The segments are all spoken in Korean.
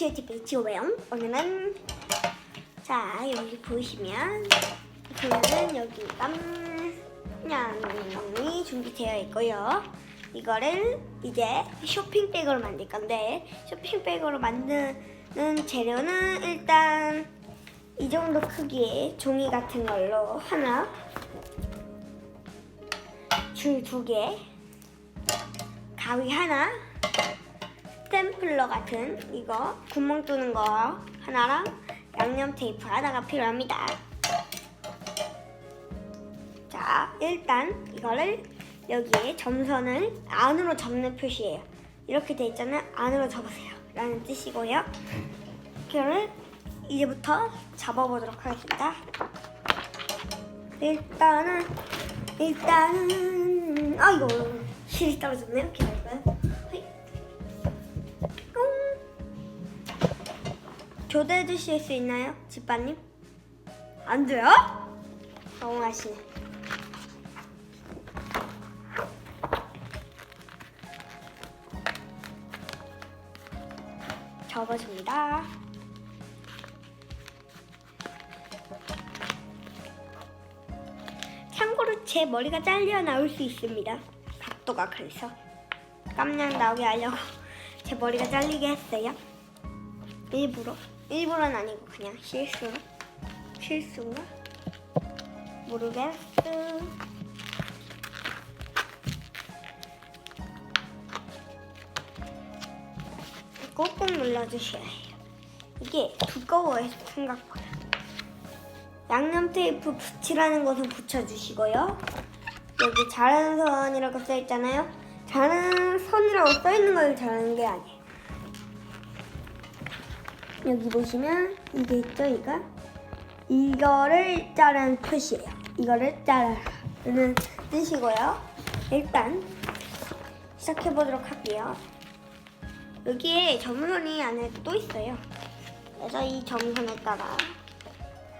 GTP 지오배영 오늘은 자 여기 보시면 보면은 여기 깜냥이 준비되어 있고요. 이거를 이제 쇼핑백으로 만들 건데 쇼핑백으로 만드는 재료는 일단 이 정도 크기의 종이 같은 걸로 하나 줄 두 개, 가위 하나, 스탬플러 같은 이거 구멍 뚫는 거 하나랑 양념 테이프 하나가 필요합니다. 자, 일단 이거를 여기에 점선을 안으로 접는 표시예요. 이렇게 돼 있잖아요. 안으로 접으세요. 라는 뜻이고요. 이거를 이제부터 잡아보도록 하겠습니다. 일단은 일단은 아이고 실이 떨어졌네요. 기다려 교대해 주실 수 있나요, 집사님? 안 돼요? 너무하시네. 접어줍니다. 참고로 제 머리가 잘려 나올 수 있습니다. 각도가 그래서 깜냥 나오게 하려고 제 머리가 잘리게 했어요. 일부러 일부러는 아니고 그냥 실수로 실수인가 모르겠어. 꾹꾹 눌러주셔야 해요. 이게 두꺼워요 생각보다. 양념 테이프 붙이라는 것은 붙여주시고요. 여기 자른 선이라고 써 있잖아요. 자른 선이라고 써 있는 걸 자르는 게 아니에요. 여기 보시면 이게 있죠, 이거? 이거를 자르는 표시예요. 이거를 자르는 뜻이고요. 일단 시작해 보도록 할게요. 여기에 점선이 안에 또 있어요. 그래서 이 점선에 따라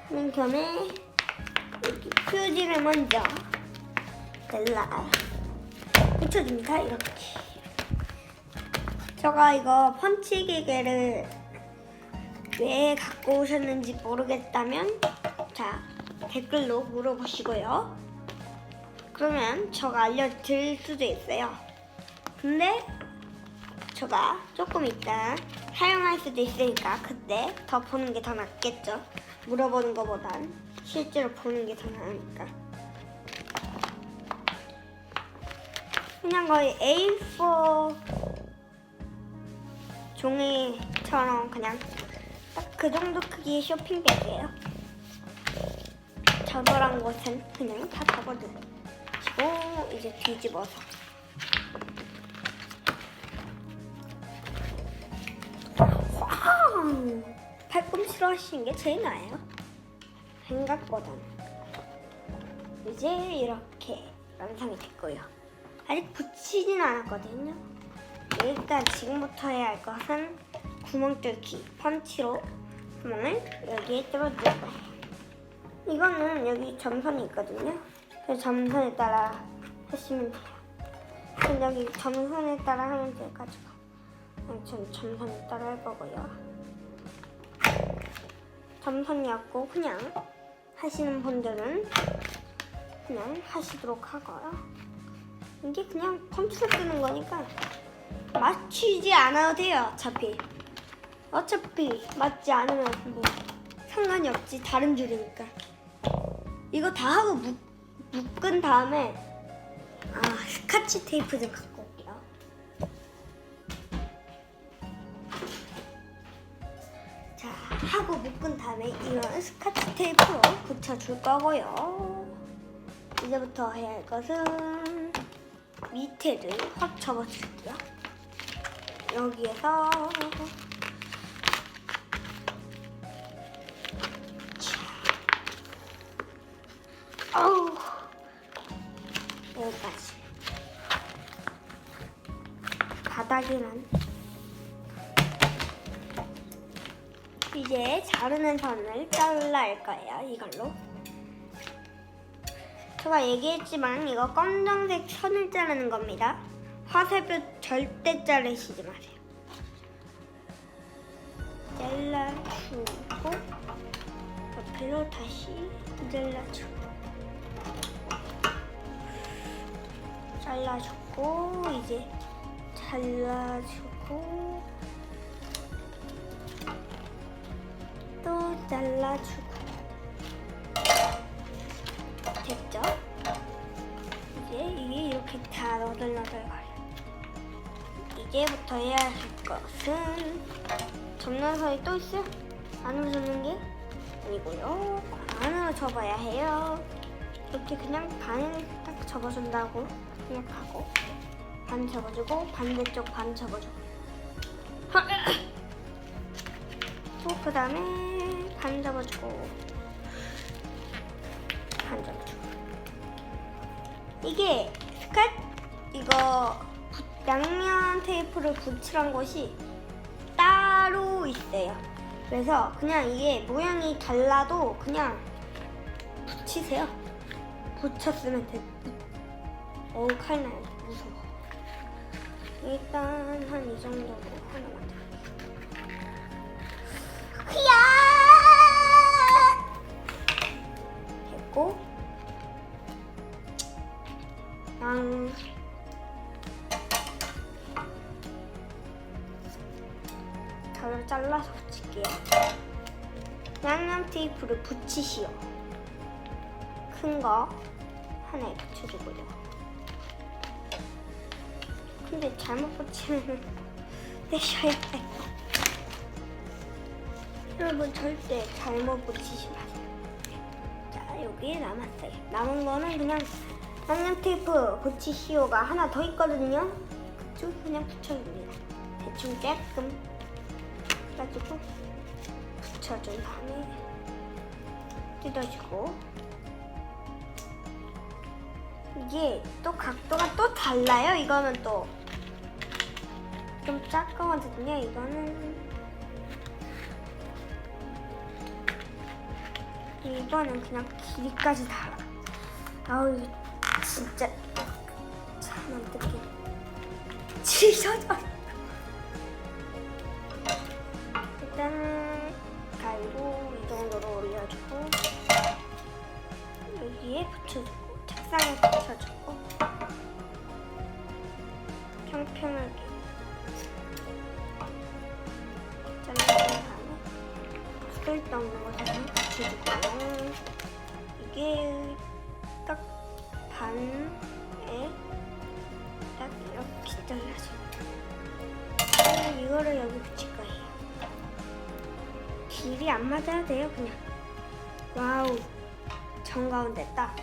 하는 겸에 여기 표지를 먼저 넬라 붙여줍니다. 이렇게. 제가 이거 펀치 기계를 왜 갖고 오셨는지 모르겠다면 자 댓글로 물어보시고요. 그러면 제가 알려드릴 수도 있어요. 근데 제가 조금 이따 사용할 수도 있으니까 그때 더 보는 게 더 낫겠죠. 물어보는 것보단 실제로 보는 게 더 나으니까. 그냥 거의 A4 종이처럼 그냥 딱 그 정도 크기의 쇼핑백이에요. 접어란 것은 그냥 다 접어두고 이제 뒤집어서 와우! 팔꿈치로 하시는 게 제일 나아요. 생각보다는. 이제 이렇게 완성이 됐고요. 아직 붙이진 않았거든요. 일단 지금부터 해야 할 것은 구멍 뚫기 펀치로 구멍을 여기에 뚫어줄 거예요. 이거는 여기 점선이 있거든요. 그 점선에 따라 하시면 돼요. 그럼 여기 점선에 따라 하면 돼가지고 전 점선에 따라 할 거고요. 점선이었고 그냥 하시는 분들은 그냥 하시도록 하고요. 이게 그냥 펀치로 뜨는 거니까 맞추지 않아도 돼요. 어차피 어차피 맞지 않으면 뭐 상관이 없지 다른 줄이니까 이거 다 하고 묶, 묶은 다음에 아 스카치 테이프 좀 갖고 올게요. 자 하고 묶은 다음에 이건 스카치 테이프로 붙여줄 거고요. 이제부터 해야 할 것은 밑에를 확 접어줄게요. 여기에서 이제 자르는 선을 잘라 할 거예요 이걸로 제가 얘기했지만 이거 검정색 선을 자르는 겁니다. 화살표 절대 자르시지 마세요. 잘라주고 옆으로 다시 잘라주고 잘라주고 이제 잘라주고 잘라주고. 됐죠? 이제 이게 이렇게 다 너덜너덜거려 이제부터 해야 할 것은 접는 선이 또 있어요? 안으로 접는 게? 아니고요. 안으로 접어야 해요. 이렇게 그냥 반을 딱 접어준다고 생각하고 반 접어주고 반대쪽 반 접어주고. 또 그 다음에 반 접어주고 반 접어주고 이게 스카트 이거 부- 양면 테이프를 붙이란 곳이 따로 있어요. 그래서 그냥 이게 모양이 달라도 그냥 붙이세요. 붙였으면 돼 어우 칼 나요 무서워. 일단 한 이 정도로 양 저를 잘라서 붙일게요. 양념 테이프를 붙이시오. 큰 거 하나에 붙여주고요. 근데 잘못 붙이면 내셔야 돼요 여러분 절대 잘못 붙이지 마세요. 자 여기에 남았어요. 남은 거는 그냥 양념 테이프 붙이시오가 하나 더 있거든요. 그쪽 그냥 붙여줍니다. 대충 조금 해가지고 붙여준 다음에 뜯어주고. 이게 또 각도가 또 달라요. 이거는 또 좀 작거든요. 이거는 이거는 그냥 길이까지 달아 아우 이거 진짜 참 어떡해. 지셔져 일단은 가위로 이 정도로 올려주고 여기에 붙여주고 책상에 붙여주고 거를 여기 붙일 거예요. 길이 안 맞아야 돼요 그냥. 와우. 정가운데 딱.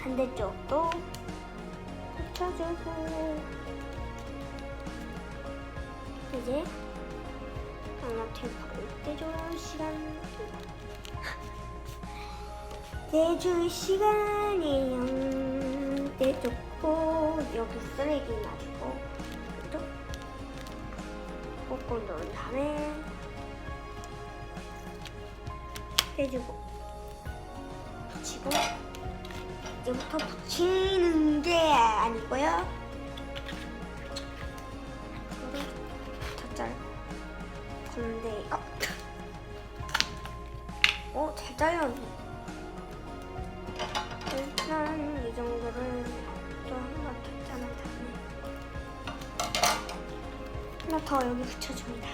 반대쪽도 붙여주고. 이제 하나 테이프를 떼줄 시간 떼줄 시간이에요. 떼줬고 여기 쓰레기 놔주 꾹꾹 누른 다음에 해주고. 붙이고. 이제부터 붙이는 게 아니고요. 짧고 건데 어. 오, 잘 잘렸네. 일단 이 정도를 하나 더 여기 붙여줍니다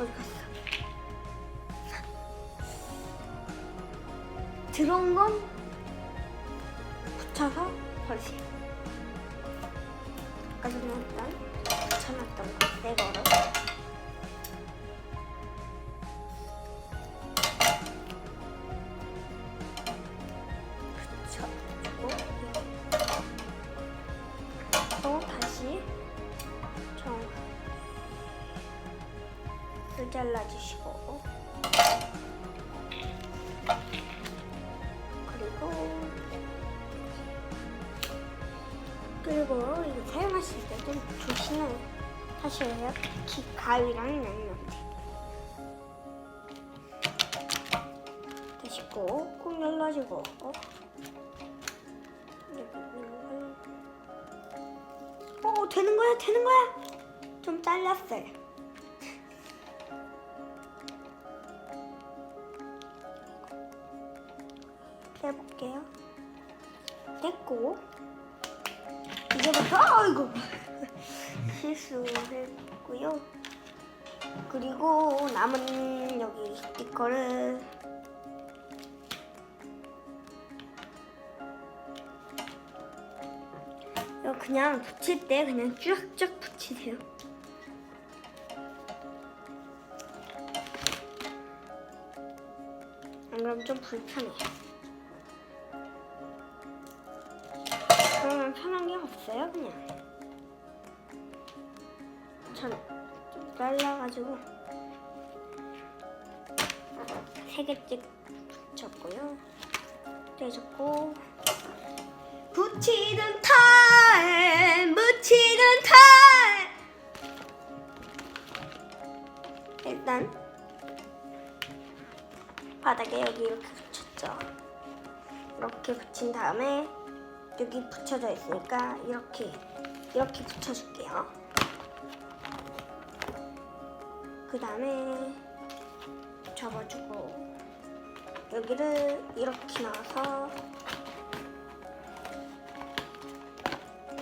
어디 갔어? 들어온 건 붙여서 버리세요. 아까 전에 했던 붙여놨던 거, 새 거로. 그리고 이거 사용하실 때 좀 조심을 하셔야 특히 가위랑 양념들. 드시고 꾹 눌러주고. 어 되는 거야? 되는 거야? 좀 잘랐어요. 해볼게요. 됐고. 이제부터 아이고 실수했고요. 그리고 남은 여기 스티커를 그냥 붙일 때 그냥 쫙쫙 붙이세요. 안 그러면 좀 불편해요. 편한 게 없어요, 그냥. 전좀 잘라가지고 세 개씩 붙였고요. 떼줬고 붙이는 탈, 묻히는 탈. 일단 바닥에 여기 이렇게 붙였죠. 이렇게 붙인 다음에 여기 붙여져 있으니까 이렇게 이렇게 붙여줄게요. 그 다음에 접어주고 여기를 이렇게 놔서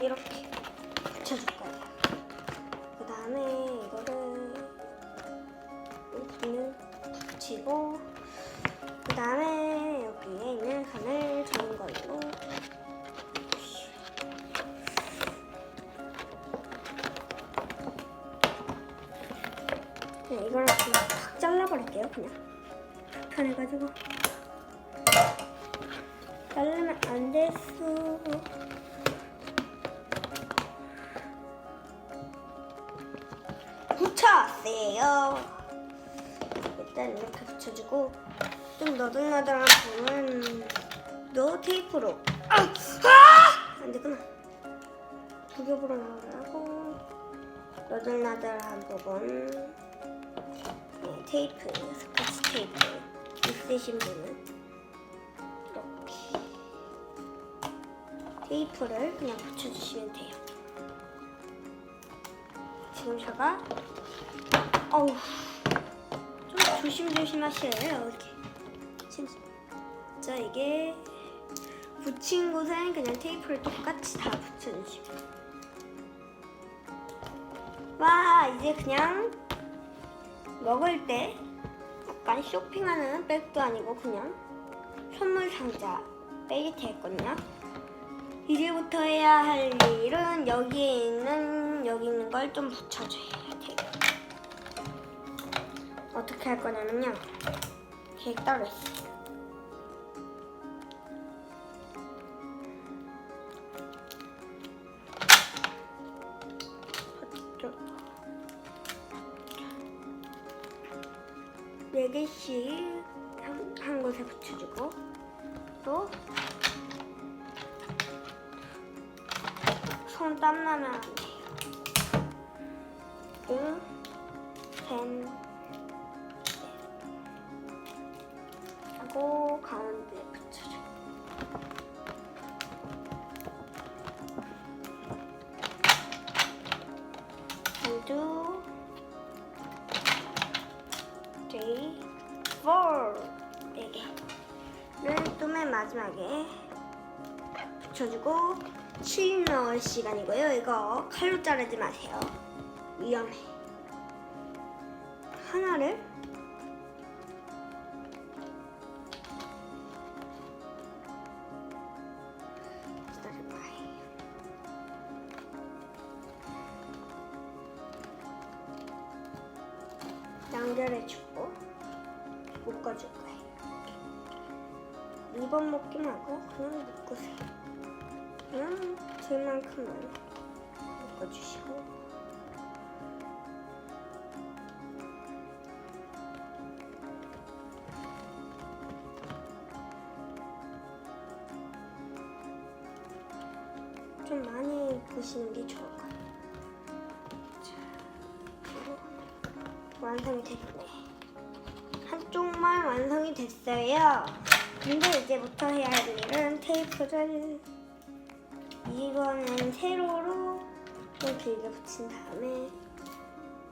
이렇게 그냥 이걸 그냥 팍 잘라버릴게요 그냥. 불편해가지고. 자르면 안 됐어. 붙였어요. 일단 이렇게 붙여주고 좀 너덜너덜한 부분은 너 테이프로. 아! 아! 안 되구나. 두 겹으로 나오라고. 너덜너덜한 부분. 네, 테이프 스카치 테이프 있으신 분은 이렇게 테이프를 그냥 붙여주시면 돼요. 지금 제가 어우 좀 조심조심 하셔요 이렇게. 진짜 이게 붙인 곳엔 그냥 테이프를 똑같이 다 붙여주시고 와 이제 그냥 먹을 때 약간 쇼핑하는 백도 아니고 그냥 선물 상자 백이 되었거든요. 이제부터 해야 할 일은 여기에 있는 여기 있는 걸 좀 붙여줘야 돼요. 어떻게 할 거냐면요. 계획 따로 있어요 네 개씩 한, 한 곳에 붙여주고 또 손 땀나면 안 돼요. 둘, 셋, 마지막에 붙여주고 칠 넣을 시간이고요. 이거 칼로 자르지 마세요. 위험해. 하나를 리본 묶기 말고 그냥 묶으세요. 그냥 줄만큼만 묶어주시고 표절 이거는 세로로 좀 길게 붙인 다음에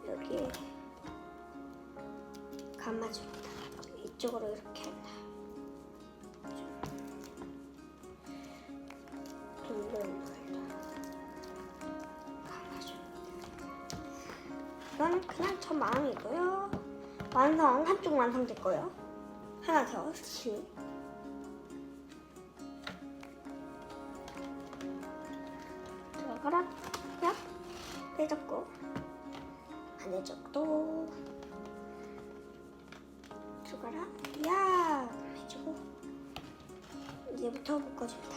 여기에 감아줍니다. 이쪽으로 이렇게 한다. 돌돌 감아줍니다. 이건 그냥 저 마음이고요. 완성 한쪽 완성 될 거예요 하나 더 스킨. 어가라. 야 빼졌고 반대쪽도 들어가라. 야 해주고 이제부터 묶어줍니다.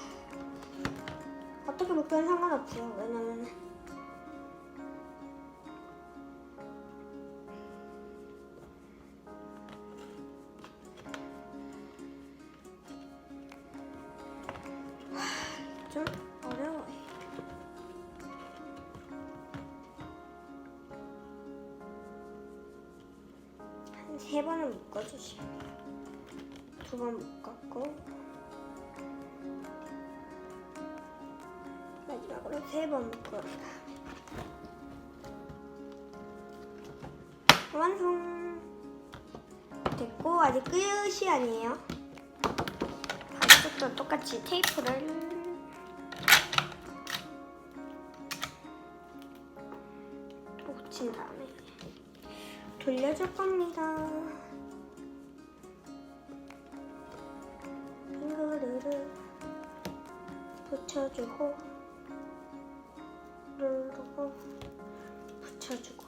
어떻게 묶으면 상관없어요. 왜냐면 세 번은 묶어주시면 두번 묶었고 마지막으로 세 번 묶어줍니다. 완성! 됐고 아직 끝이 아니에요. 반대쪽도 똑같이 테이프를 또 붙인 다음에 돌려줄 겁니다. 빙그르르 붙여주고 누르고 붙여주고